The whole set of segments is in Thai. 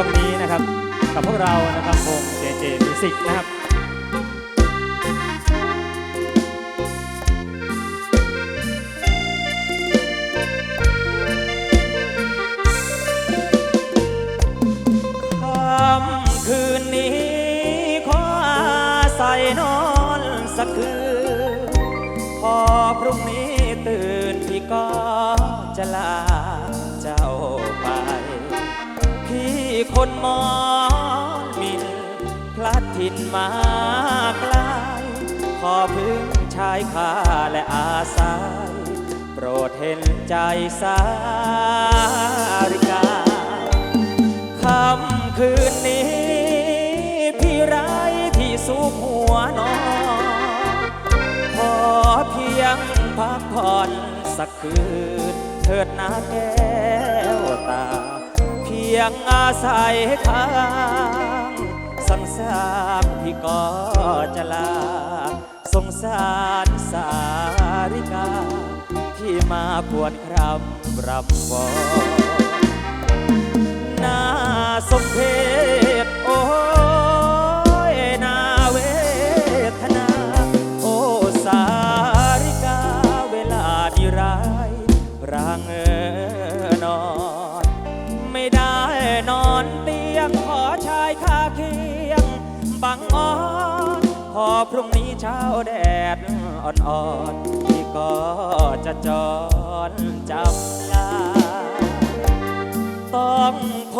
ช่วงนี้นะครับ กับพวกเรานะครับวง JJ Music นะครับคืนนี้ขออาศัยนอนสักคืน พอพรุ่งนี้ตื่นพี่ก็จะลา คนมอนมินพลัดถิ่นมาไกลขอพึ่งชายคาและอาศัยโปรดเห็นใจสาริกาค่ำคืนนี้ พี่ไรที่สุขหัวนอนขอเพียงพักผ่อนสักคืนเถิดนาแก้ เพียงอาศัยทางสังสารพี่ก็จะลา สงสารสาริกา ที่มาปวดครำรำวอนน่าสมเพ เคียงบังอ่อนพอพรุ่งนี้เช้าแดดอ่อนๆพี่ก็จะจรจำลา ต้องโผ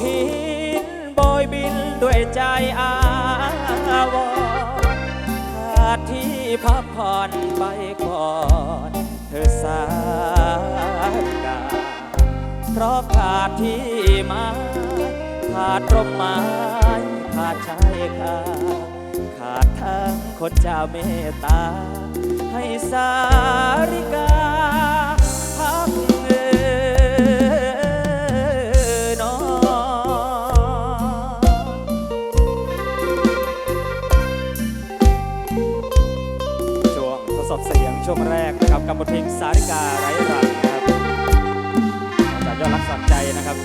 พินโบยบินด้วยใจอาวรขาดที่พักผ่อนไปก่อนเธอสาริกาเพราะขาดที่มา ขาดร่มไม้ขาดชายคาขาดทั้งคนเจ้าเมตตา ให้สาริกาพักเอนอนช่วงทดสอบเสียงช่วงแรกนะครับกับบทเพลงสาริกาไร้รังนะครับจากยอดรักสอนใจนะครับ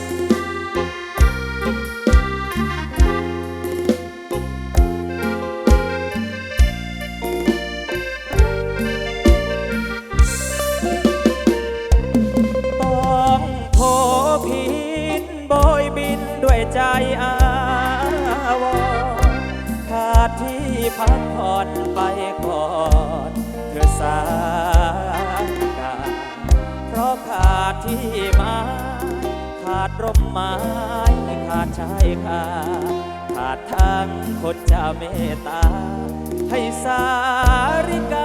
อาวรขาดที่พักผ่อนไปก่อนเธอสายกาเพราะขาดที่ไมาขาดร่มไม้ขาดชายคาขาดทั้งคนจ้าเมตตาให้สาริกา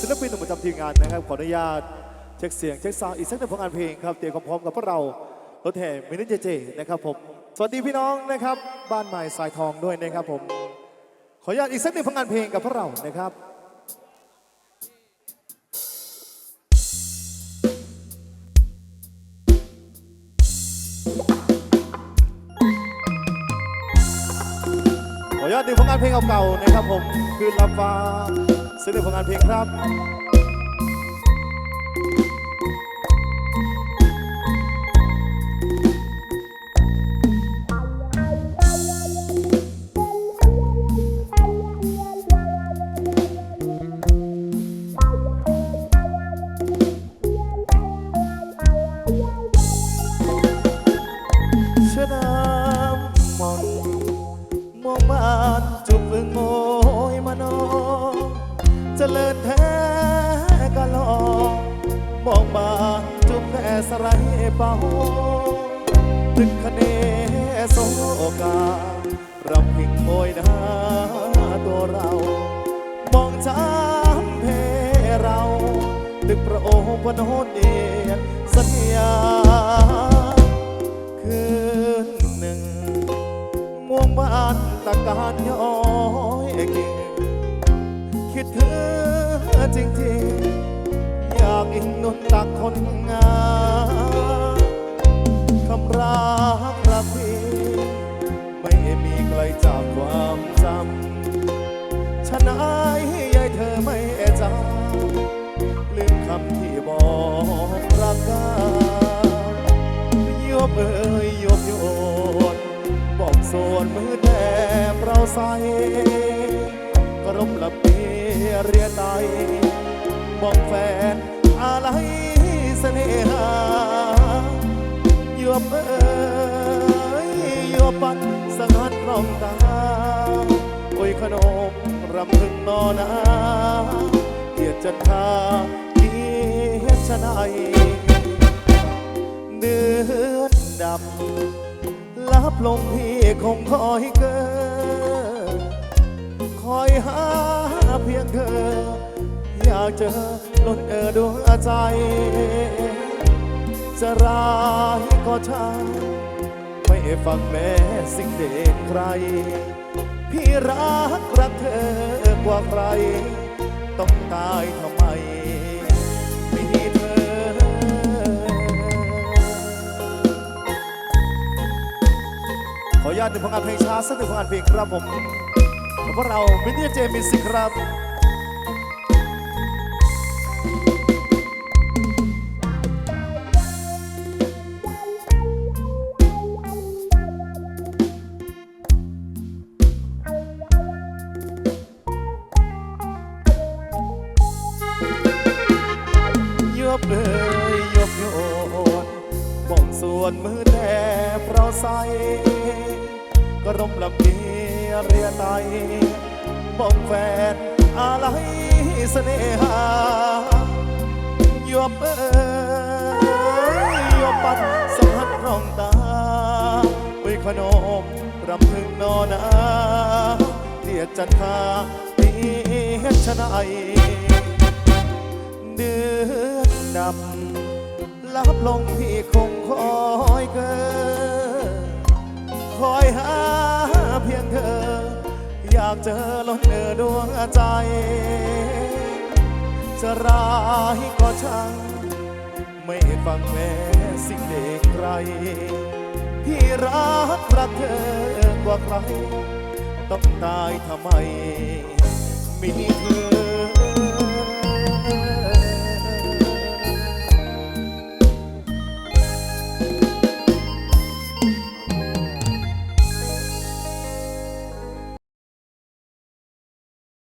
ศิลปินหนุ่มประจำทีมงานนะครับ ขออนุญาตเช็คเสียงเช็คซาวอีกสักหนึ่งผลงานเพลงครับ เตรียมความพร้อมกับพวกเรารถแห่มินิเจเจนะครับผม สวัสดีพี่น้องนะครับ บ้านใหม่สายทองด้วยนะครับผม ขออนุญาตอีกสักหนึ่งผลงานเพลงกับพวกเรานะครับขออนุญาตดึงผลงานเพลงเก่าๆนะครับผม คืนลับฟ้า ซึ่งเป็นผลงานเพลงครับเชื่อน้ำมนมองบ้านจุบอึงโอ ไลด์เป่าตึกคะเนโซการำพิงโอยหน้าตัวเรา มองช้ำเพเรา ตึกพระองค์พนโหดเดียนสัญญาคืนหนึ่งม่วงบ้านตะการย้อยเก่งคิดถึงจริงๆ จากอินนุนตักคนงามคำรักรักพี่ไม่มีใกลจากความจำชนะยายเธอไม่จำลืมคำที่บอกรักกันยบเอ่ยยบโยนบอกส่วนมือแทบเราใส่กระลมละเปียเรียไตบอกแฟน อะไรเสน่หาโยบเอ้ยโยบปันสังหัดรองตาโอ้ยขนมรำพึงนอนาเกียรติจันทาเกียรติชนายเดือนดำลับลงพี่คงคอยเกินคอยหาเพียงเธออยากเจอ ล้นเออดวงใจ จะร้ายก็ช่างไม่ฟังแม้สิ่งเด็กใคร พี่รักรักเธอกว่าใคร ต้องตายทำไมมีเธอขออนุญาตหนึ่งผลงานเพลงช้าสักหนึ่งผลงานเพลงครับผมแล้วพวกเรามินเนียเจมิสิครับ เอ่ยยบโยนบ่งส่วนมือแต่เราใสก็รมลำเพียเรียไตบ่งแฟนอะไรเสน่หายบเอ่ยยบปัดสัมผัสรองตาอุ้ยขนมรำพึงนอนาเรียกจันทาเรียกชนายเดือ ดำลับลงพี่คงคอยเกินคอยหาเพียงเธอ อยากเจอล้นเนื้อดวงใจ จะร้ายก็ช่าง ไม่ฟังแม้สิ่งเด็กใคร พี่รักรักเธอกว่าใคร ต้องตายทำไมมี